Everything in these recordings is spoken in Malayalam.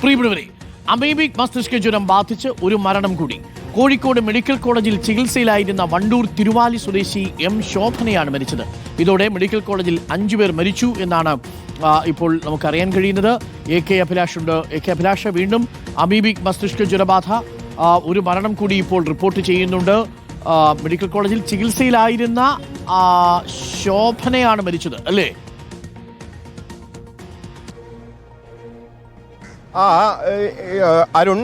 പ്രിയപ്പെട്ടവരെ അമീബിക് മസ്തിഷ്ക ജ്വരം ബാധിച്ച് ഒരു മരണം കൂടി. കോഴിക്കോട് മെഡിക്കൽ കോളേജിൽ ചികിത്സയിലായിരുന്ന വണ്ടൂർ തിരുവാലി സ്വദേശി എം ശോഭനയാണ് മരിച്ചത്. ഇതോടെ മെഡിക്കൽ കോളേജിൽ അഞ്ചുപേർ മരിച്ചു എന്നാണ് ഇപ്പോൾ നമുക്കറിയാൻ കഴിയുന്നത്. എ കെ അഭിലാഷ് ഉണ്ട് എ കെ അഭിലാഷ് വീണ്ടും അമീബിക് മസ്തിഷ്ക ജ്വരബാധ ഒരു മരണം കൂടി ഇപ്പോൾ റിപ്പോർട്ട് ചെയ്യുന്നുണ്ട്. മെഡിക്കൽ കോളേജിൽ ചികിത്സയിലായിരുന്ന ശോഭനയാണ് മരിച്ചത് അല്ലേ? ആ അരുൺ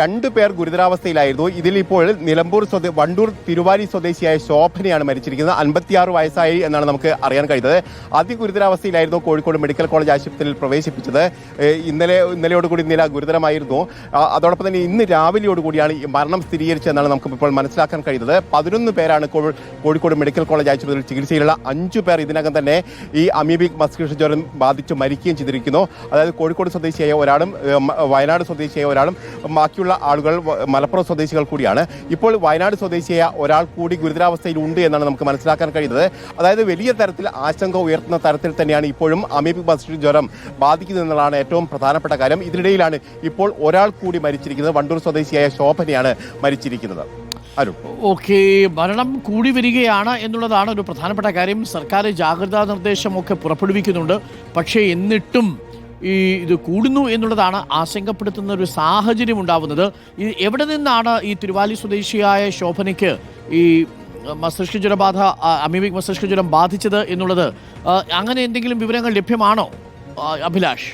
രണ്ടു പേർ ഗുരുതരാവസ്ഥയിലായിരുന്നു. ഇതിലിപ്പോൾ നിലമ്പൂർ സ്വദേ വണ്ടൂർ തിരുവാലി സ്വദേശിയായ ശോഭനയാണ് മരിച്ചിരിക്കുന്നത്. അൻപത്തിയാറ് വയസ്സായി എന്നാണ് നമുക്ക് അറിയാൻ കഴിയുന്നത്. അതിഗുരുതരാവസ്ഥയിലായിരുന്നു കോഴിക്കോട് മെഡിക്കൽ കോളേജ് ആശുപത്രിയിൽ പ്രവേശിപ്പിച്ചത്. ഇന്നലെ ഇന്നലെയോടുകൂടി നില ഗുരുതരമായിരുന്നു. അതോടൊപ്പം തന്നെ ഇന്ന് രാവിലെയോടുകൂടിയാണ് ഈ മരണം സ്ഥിരീകരിച്ചതെന്നാണ് നമുക്ക് ഇപ്പോൾ മനസ്സിലാക്കാൻ കഴിയുന്നത്. പതിനൊന്ന് പേരാണ് കോഴിക്കോട് മെഡിക്കൽ കോളേജ് ആശുപത്രിയിൽ ചികിത്സയിലുള്ള അഞ്ചു പേർ ഇതിനകം തന്നെ ഈ അമീബിക് മസ്കിഷ ജ്വരം ബാധിച്ച് മരിക്കുകയും ചെയ്തിരിക്കുന്നു. അതായത് കോഴിക്കോട് സ്വദേശിയായ ഒരാളും വയനാട് സ്വദേശിയായ ഒരാളും ബാക്കിയുള്ള ആളുകൾ മലപ്പുറം സ്വദേശികൾ കൂടിയാണ്. ഇപ്പോൾ വയനാട് സ്വദേശിയായ ഒരാൾ കൂടി ഗുരുതരാവസ്ഥയിൽ ഉണ്ട് എന്നാണ് നമുക്ക് മനസ്സിലാക്കാൻ കഴിയുന്നത്. അതായത് വലിയ തരത്തിൽ ആശങ്ക ഉയർത്തുന്ന തരത്തിൽ തന്നെയാണ് ഇപ്പോഴും അമീബിക് ബസ്റ്റിൻ ജ്വരം ബാധിക്കുന്നത് എന്നുള്ളതാണ് ഏറ്റവും പ്രധാനപ്പെട്ട കാര്യം. ഇതിനിടയിലാണ് ഇപ്പോൾ ഒരാൾ കൂടി മരിച്ചിരിക്കുന്നത്. വണ്ടൂർ സ്വദേശിയായ ശോഭനയാണ് മരിച്ചിരിക്കുന്നത്. ഓക്കെ മരണം കൂടി വരികയാണ് എന്നുള്ളതാണ് ഒരു പ്രധാനപ്പെട്ട കാര്യം. സർക്കാർ ജാഗ്രതാ നിർദ്ദേശമൊക്കെ പുറപ്പെടുവിക്കുന്നുണ്ട്. പക്ഷേ എന്നിട്ടും ഈ ഇത് കൂടുന്നു എന്നുള്ളതാണ് ആശങ്കപ്പെടുത്തുന്ന ഒരു സാഹചര്യം ഉണ്ടാവുന്നത്. ഈ എവിടെ നിന്നാണ് ഈ തിരുവാലി സ്വദേശിയായ ശോഭനയ്ക്ക് ഈ മസ്തിഷ്ക ജ്വരബാധ അമീബിക് മസ്തിഷ്ക ജ്വരം ബാധിച്ചത് എന്നുള്ളത്? അങ്ങനെ എന്തെങ്കിലും വിവരങ്ങൾ ലഭ്യമാണോ അഭിലാഷ്?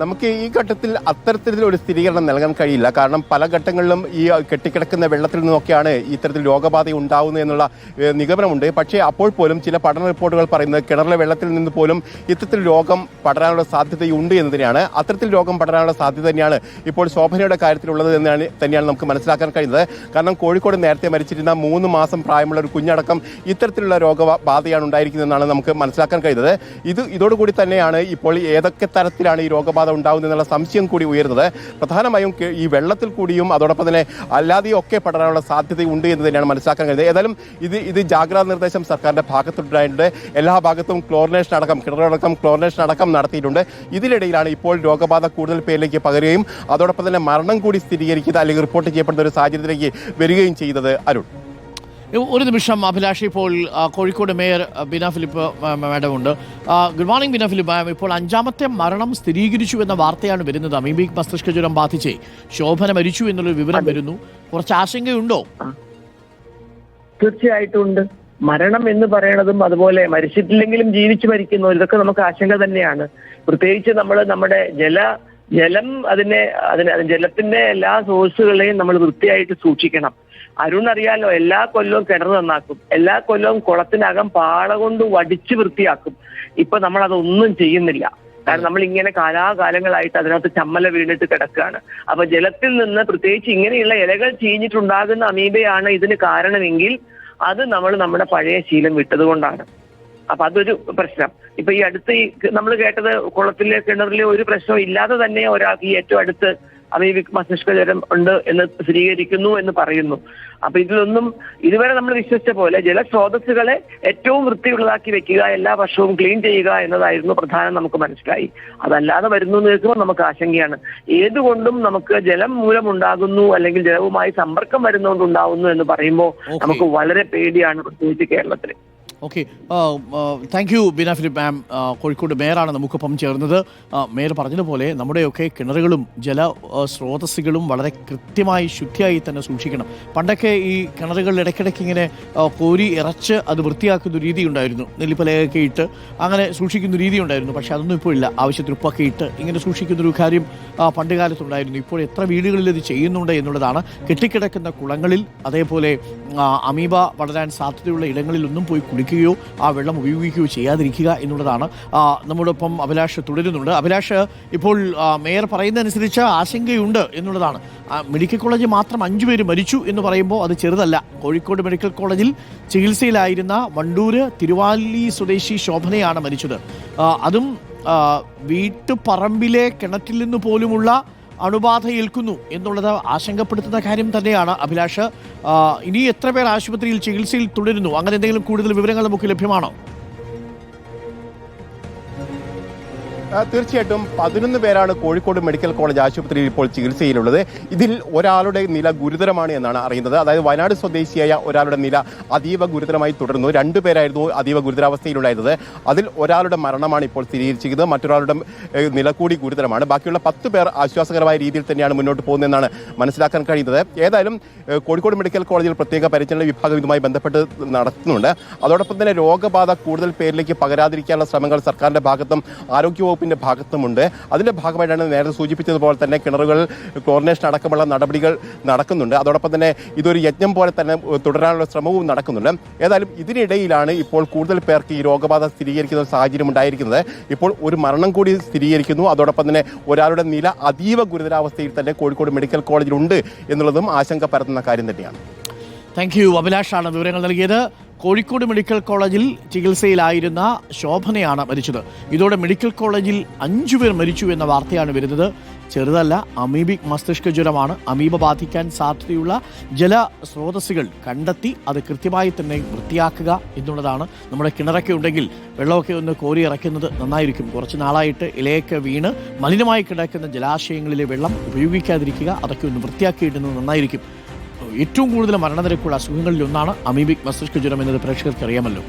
നമുക്ക് ഈ ഘട്ടത്തിൽ അത്തരത്തിൽ ഒരു സ്ഥിരീകരണം നൽകാൻ കഴിയില്ല. കാരണം പല ഘട്ടങ്ങളിലും ഈ കെട്ടിക്കിടക്കുന്ന വെള്ളത്തിൽ നിന്നൊക്കെയാണ് ഇത്തരത്തിൽ രോഗബാധ ഉണ്ടാവുന്നത് എന്നുള്ള നിഗമനമുണ്ട്. പക്ഷേ അപ്പോൾ പോലും ചില പഠന റിപ്പോർട്ടുകൾ പറയുന്നത് കിണറിലെ വെള്ളത്തിൽ നിന്ന് പോലും ഇത്തരത്തിൽ രോഗം പടരാനുള്ള സാധ്യതയുണ്ട് എന്ന് തന്നെയാണ് അത്തരത്തിൽ രോഗം പടരാനുള്ള സാധ്യത തന്നെയാണ് ഇപ്പോൾ ശോഭനയുടെ കാര്യത്തിലുള്ളത് എന്നാണ് തന്നെയാണ് നമുക്ക് മനസ്സിലാക്കാൻ കഴിയുന്നത്. കാരണം കോഴിക്കോട് നേരത്തെ മരിച്ചിരുന്ന മൂന്ന് മാസം പ്രായമുള്ള ഒരു കുഞ്ഞടക്കം ഇത്തരത്തിലുള്ള രോഗബാധയാണ് ഉണ്ടായിരിക്കുന്നതെന്നാണ് നമുക്ക് മനസ്സിലാക്കാൻ കഴിയുന്നത്. ഇത് ഇതോടുകൂടി തന്നെയാണ് ഇപ്പോൾ ഏതൊക്കെ തരത്തിലാണ് ഈ രോഗബാധ ഉണ്ടാകുന്നത് എന്നുള്ള സംശയം കൂടി ഉയരുന്നത്. പ്രധാനമായും ഈ വെള്ളത്തിൽ കൂടിയും അതോടൊപ്പം തന്നെ അല്ലാതെയും ഒക്കെ പടരാനുള്ള സാധ്യത ഉണ്ട് എന്ന് തന്നെയാണ് മനസ്സിലാക്കാൻ കഴിയുന്നത്. ഏതായാലും ഇത് ഇത് ജാഗ്രതാ നിർദ്ദേശം സർക്കാരിന്റെ ഭാഗത്തുണ്ടായിട്ടുണ്ട്. എല്ലാ ഭാഗത്തും ക്ലോറിനേഷൻ അടക്കം കിണറടക്കം ക്ലോറിനേഷൻ അടക്കം നടത്തിയിട്ടുണ്ട്. ഇതിനിടയിലാണ് ഇപ്പോൾ രോഗബാധ കൂടുതൽ പേരിലേക്ക് പകരുകയും അതോടൊപ്പം തന്നെ മരണം കൂടി സ്ഥിരീകരിക്കുന്നത് അല്ലെങ്കിൽ റിപ്പോർട്ട് ചെയ്യപ്പെടുന്ന ഒരു സാഹചര്യത്തിലേക്ക് വരികയും ചെയ്തത് അരുൺ. ഒരു നിമിഷം അഭിലാഷ് ഇപ്പോൾ Kozhikode mayor Bina Philip madam ഉണ്ട്. Good morning Bina Philip ma'am. ഇപ്പോൾ അഞ്ചാമത്തെ മരണം സ്ഥിരീകരിച്ചു എന്ന വാർത്തയാണ് വരുന്നത്. അമീബിക് മസ്തിഷ്ക ജ്വരം ബാധിച്ചേ. ശോഭന മരിച്ചു എന്നുള്ളൊരു വിവരം വരുന്നു. കുറച്ച് ആശങ്കയുണ്ടോ? തീർച്ചയായിട്ടും ഉണ്ട്. മരണം എന്ന് പറയണതും അതുപോലെ മരിച്ചിട്ടില്ലെങ്കിലും ജീവിച്ചു മരിക്കുന്നു. ഇതൊക്കെ നമുക്ക് ആശങ്ക തന്നെയാണ്. പ്രത്യേകിച്ച് നമ്മൾ നമ്മുടെ ജല ജലം അതിനെ അതിന് അത് ജലത്തിന്റെ എല്ലാ സോഴ്സുകളെയും നമ്മൾ വൃത്തിയായിട്ട് സൂക്ഷിക്കണം. അരുൺ അറിയാലോ എല്ലാ കൊല്ലവും കിണർ നന്നാക്കും. എല്ലാ കൊല്ലവും കുളത്തിനകം പാള കൊണ്ട് വടിച്ച് വൃത്തിയാക്കും. ഇപ്പൊ നമ്മൾ അതൊന്നും ചെയ്യുന്നില്ല. കാരണം നമ്മൾ ഇങ്ങനെ കാലാകാലങ്ങളായിട്ട് അതിനകത്ത് ചമ്മല വീണിട്ട് കിടക്കുകയാണ്. അപ്പൊ ജലത്തിൽ നിന്ന് പ്രത്യേകിച്ച് ഇങ്ങനെയുള്ള ഇലകൾ ചീഞ്ഞിട്ടുണ്ടാകുന്ന അമീബയാണ് ഇതിന് കാരണമെങ്കിൽ അത് നമ്മൾ നമ്മുടെ പഴയ ശീലം വിട്ടതുകൊണ്ടാണ്. അപ്പൊ അതൊരു പ്രശ്നം. ഇപ്പൊ ഈ അടുത്ത് ഈ നമ്മൾ കേട്ടത് കുളത്തിലെ കിണറിലെ ഒരു പ്രശ്നവും ഇല്ലാതെ തന്നെ ഒരാൾക്ക് ഈ ഏറ്റവും അടുത്ത് അമീബിക് മസ്തിഷ്ക ജ്വരം ഉണ്ട് എന്ന് സ്ഥിരീകരിക്കുന്നു എന്ന് പറയുന്നു. അപ്പൊ ഇതിലൊന്നും ഇതുവരെ നമ്മൾ വിശ്വസിച്ച പോലെ ജലസ്രോതസ്സുകളെ ഏറ്റവും വൃത്തിയുള്ളതാക്കി വെക്കുക എല്ലാ വർഷവും ക്ലീൻ ചെയ്യുക എന്നതായിരുന്നു പ്രധാനം നമുക്ക് മനസ്സിലായി. അതല്ലാതെ വരുന്നു എന്ന് കേൾക്കുമ്പോൾ നമുക്ക് ആശങ്കയാണ്. ഏതുകൊണ്ടും നമുക്ക് ജലം മൂലമുണ്ടാകുന്നു അല്ലെങ്കിൽ ജലവുമായി സമ്പർക്കം വരുന്നുകൊണ്ട് ഉണ്ടാകുന്നു എന്ന് പറയുമ്പോൾ നമുക്ക് വളരെ പേടിയാണ് പ്രത്യേകിച്ച് കേരളത്തിൽ okay thank you Beena Philip ma'am Kozhikode മേയറാണ് നമുക്കൊപ്പം ചേർന്നത്. മേയർ പറഞ്ഞതുപോലെ നമ്മുടെയൊക്കെ കിണറുകളും ജല ആ, സ്രോതസ്സുകളും വളരെ കൃത്യമായി ശുദ്ധിയായി തന്നെ സൂക്ഷിക്കണം. പണ്ടൊക്കെ ഈ കിണറുകളിൽ ഇടയ്ക്കിടയ്ക്ക് ഇങ്ങനെ കോരി ഇറച്ച് അത് വൃത്തിയാക്കുന്ന രീതി ഉണ്ടായിരുന്നു. നെല്ലിപ്പലയൊക്കെ ഇട്ട് അങ്ങനെ സൂക്ഷിക്കുന്ന രീതി ഉണ്ടായിരുന്നു. പക്ഷെ അതൊന്നും ഇപ്പോൾ ഇല്ല. ആവശ്യത്തിന് ഉപ്പൊക്കെ ഇട്ട് ഇങ്ങനെ സൂക്ഷിക്കുന്ന ഒരു കാര്യം പണ്ട് കാലത്തുണ്ടായിരുന്നു. ഇപ്പോൾ എത്ര വീടുകളിൽ ഇത് ചെയ്യുന്നുണ്ട് എന്നുള്ളതാണ്. കെട്ടിക്കിടക്കുന്ന കുളങ്ങളിൽ അതേപോലെ അമീബ വളരാൻ സാധ്യതയുള്ള ഇടങ്ങളിലൊന്നും പോയി കുളിക്കുകയോ ആ വെള്ളം ഉപയോഗിക്കുകയോ ചെയ്യാതിരിക്കുക എന്നുള്ളതാണ് നമ്മോടൊപ്പം അഭിലാഷ് തുടരുന്നുണ്ട്. അഭിലാഷ് ഇപ്പോൾ മേയർ പറയുന്നതനുസരിച്ച് ആശങ്കയുണ്ട് എന്നുള്ളതാണ്. മെഡിക്കൽ കോളേജിൽ മാത്രം അഞ്ചു പേര് മരിച്ചു എന്ന് പറയുമ്പോൾ അത് ചെറുതല്ല. കോഴിക്കോട് മെഡിക്കൽ കോളേജിൽ ചികിത്സയിലായിരുന്ന വണ്ടൂർ തിരുവാലി സ്വദേശി ശോഭനയാണ് മരിച്ചത്. അതും വീട്ടുപറമ്പിലെ കിണറ്റിൽ നിന്ന് പോലുമുള്ള അണുബാധ ഏൽക്കുന്നു എന്നുള്ളത് ആശങ്കപ്പെടുത്തുന്ന കാര്യം തന്നെയാണ് അഭിലാഷ്. ഇനി എത്ര പേർ ആശുപത്രിയിൽ ചികിത്സയിൽ തുടരുന്നു? അങ്ങനെ എന്തെങ്കിലും കൂടുതൽ വിവരങ്ങൾ നമുക്ക് ലഭ്യമാണോ? തീർച്ചയായിട്ടും പതിനൊന്ന് പേരാണ് കോഴിക്കോട് മെഡിക്കൽ കോളേജ് ആശുപത്രിയിൽ ഇപ്പോൾ ചികിത്സയിലുള്ളത്. ഇതിൽ ഒരാളുടെ നില ഗുരുതരമാണ് എന്നാണ് അറിയുന്നത്. അതായത് വയനാട് സ്വദേശിയായ ഒരാളുടെ നില അതീവ ഗുരുതരമായി തുടരുന്നു. രണ്ടു പേരായിരുന്നു അതീവ ഗുരുതരാവസ്ഥയിലുണ്ടായിരുന്നത്. അതിൽ ഒരാളുടെ മരണമാണ് ഇപ്പോൾ സ്ഥിരീകരിച്ചിരിക്കുന്നത്. മറ്റൊരാളുടെ നില കൂടി ഗുരുതരമാണ്. ബാക്കിയുള്ള പത്ത് പേർ ആശ്വാസകരമായ രീതിയിൽ തന്നെയാണ് മുന്നോട്ട് പോകുന്നതെന്നാണ് മനസ്സിലാക്കാൻ കഴിയുന്നത്. ഏതായാലും കോഴിക്കോട് മെഡിക്കൽ കോളേജിൽ പ്രത്യേക പരിചരണ വിഭാഗം ഇതുമായി ബന്ധപ്പെട്ട് നടത്തുന്നുണ്ട്. അതോടൊപ്പം തന്നെ രോഗബാധ കൂടുതൽ പേരിലേക്ക് പകരാതിരിക്കാനുള്ള ശ്രമങ്ങൾ സർക്കാരിന്റെ ഭാഗത്തും ആരോഗ്യവകുപ്പിന്റെ ഭാഗത്തുമുണ്ട്. അതിന്റെ ഭാഗമായിട്ടാണ് നേരത്തെ സൂചിപ്പിച്ചതുപോലെ തന്നെ കിണറുകൾ ക്ലോറിനേഷൻ അടക്കമുള്ള നടപടികൾ നടക്കുന്നുണ്ട്. അതോടൊപ്പം തന്നെ ഇതൊരു യജ്ഞം പോലെ തന്നെ തുടരാനുള്ള ശ്രമവും നടക്കുന്നുണ്ട്. ഏതായാലും ഇതിനിടയിലാണ് ഇപ്പോൾ കൂടുതൽ പേർക്ക് ഈ രോഗബാധ സ്ഥിരീകരിക്കുന്ന സാഹചര്യം ഉണ്ടായിരിക്കുന്നത്. ഇപ്പോൾ ഒരു മരണം കൂടി സ്ഥിരീകരിക്കുന്നു. അതോടൊപ്പം തന്നെ ഒരാളുടെ നില അതീവ ഗുരുതരാവസ്ഥയിൽ തന്നെ കോഴിക്കോട് മെഡിക്കൽ കോളേജിലുണ്ട് എന്നുള്ളതും ആശങ്ക പരത്തുന്ന കാര്യം തന്നെയാണ്. താങ്ക് യു അഭിലാഷാണ് വിവരങ്ങൾ നൽകിയത്. കോഴിക്കോട് മെഡിക്കൽ കോളേജിൽ ചികിത്സയിലായിരുന്ന ശോഭനയാണ് മരിച്ചത്. ഇതോടെ മെഡിക്കൽ കോളേജിൽ അഞ്ചുപേർ മരിച്ചു എന്ന വാർത്തയാണ് വരുന്നത്. ചെറുതല്ല അമീബിക് മസ്തിഷ്ക ജ്വരമാണ് അമീബ ബാധിക്കാൻ സാധ്യതയുള്ള ജല ജലസ്രോതസ്സുകൾ കണ്ടെത്തി അത് കൃത്യമായി തന്നെ വൃത്തിയാക്കുക എന്നുള്ളതാണ്. നമ്മുടെ കിണറൊക്കെ ഉണ്ടെങ്കിൽ വെള്ളമൊക്കെ ഒന്ന് കോരി ഇറക്കുന്നത് നന്നായിരിക്കും. കുറച്ച് നാളായിട്ട് ഇലയൊക്കെ വീണ് മലിനമായി കിടക്കുന്ന ജലാശയങ്ങളിലെ വെള്ളം ഉപയോഗിക്കാതിരിക്കുക അതൊക്കെ ഒന്ന് വൃത്തിയാക്കിയിടുന്നത് നന്നായിരിക്കും. ഏറ്റവും കൂടുതൽ മരണനിരക്കുള്ള അസുഖങ്ങളിൽ ഒന്നാണ് അമീബിക് മസ്തിഷ്ക ജ്വരം എന്നത് പ്രേക്ഷകർക്ക് അറിയാമല്ലോ